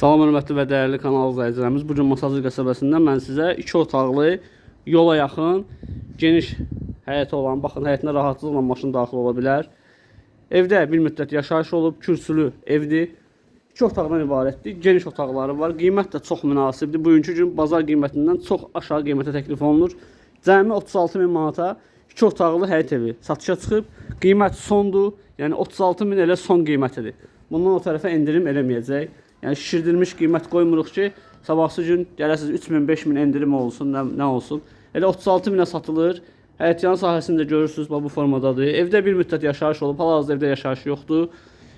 Salam hörmətli və dəyərli kanal izləyicilərimiz. Bu gün Masazır qəsəbəsində mən sizə 2 otaqlı, yola yaxın, geniş həyəti olan, baxın həyətinə rahatlıqla maşın daxil ola bilər. Evdə bir müddət yaşayış olub, kürsülü evdir. 2 otaqdan ibarətdir. Geniş otaqları var. Qiymət də çox münasibdir. Bugünkü gün bazar qiymətindən çox aşağı qiymətə təklif olunur. Cəmi 36 min manata 2 otaqlı həyət evi satışa çıxıb. Qiymət sondur. Yəni 36 min elə son qiymətidir. Bundan o tərəfə endirim eləməyəcək. Yəni şişirdilmiş qiymət qoymuruq ki, sabahsı gün gələsiz 3000, 5000 endirim olsun, nə, nə olsun. Elə 36 minə satılır. Həyətyan sahəsində görürsüz, bax bu formadadır. Evdə bir müddət yaşayış olub, hal-hazırda evdə yaşayış yoxdur.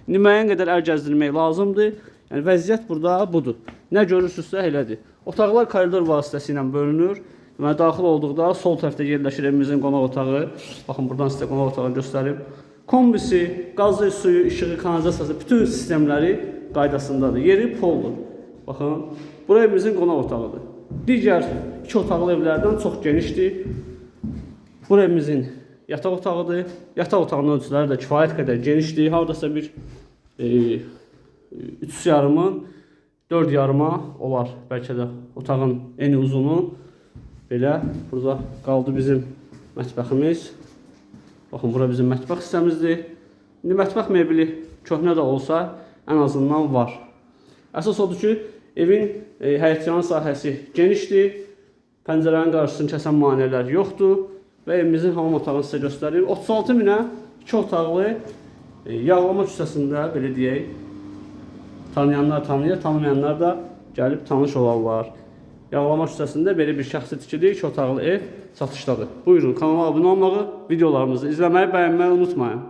İndi müəyyən qədər əl gəzdirmək lazımdır. Yəni vəziyyət burada budur. Nə görürsünüzsə elədir. Otaqlar koridor vasitəsilə bölünür. Deməli daxil olduqda sol tərəfdə yerləşir evimizin qonaq otağı. Baxın buradan sizə qonaq otağını göstərim. Kombisi, qazı, suyu, işığı, kanalizasiyası bütün sistemləri qaydasındadır. Yeri poldur. Baxın, bura evimizin qonaq otağıdır. Digər iki otaqlı evlərdən çox genişdir. Bura evimizin yataq otağıdır. Yataq otağının ölçüləri də kifayət qədər genişdir. Hardasa bir e, 3 yarımın 4 yarıma olar. Bəlkə də otağın eni uzunu belə. Burada qaldı bizim mətbəximiz. Baxın, bura bizim mətbəx hissəmizdir. İndi mətbəx mebeli köhnə də olsa, ən azından var. Əsas odur ki, evin e, həyətyanı sahəsi genişdir. Pəncərənin qarşısını kəsən maneələr yoxdur və evimizin hamam otağını sizə göstərir. 36 minə 2 otaqlı e, yağlama küçəsində belə deyək. Tanıyanlar tanıyır, tanımayanlar da gəlib tanış olarlar. Yağlama küçəsində belə bir şəxsi tikili 2 otaqlı ev satışdadır. Buyurun kanala abunə olmağı, videolarımızı izləməyi, bəyənməyi unutmayın.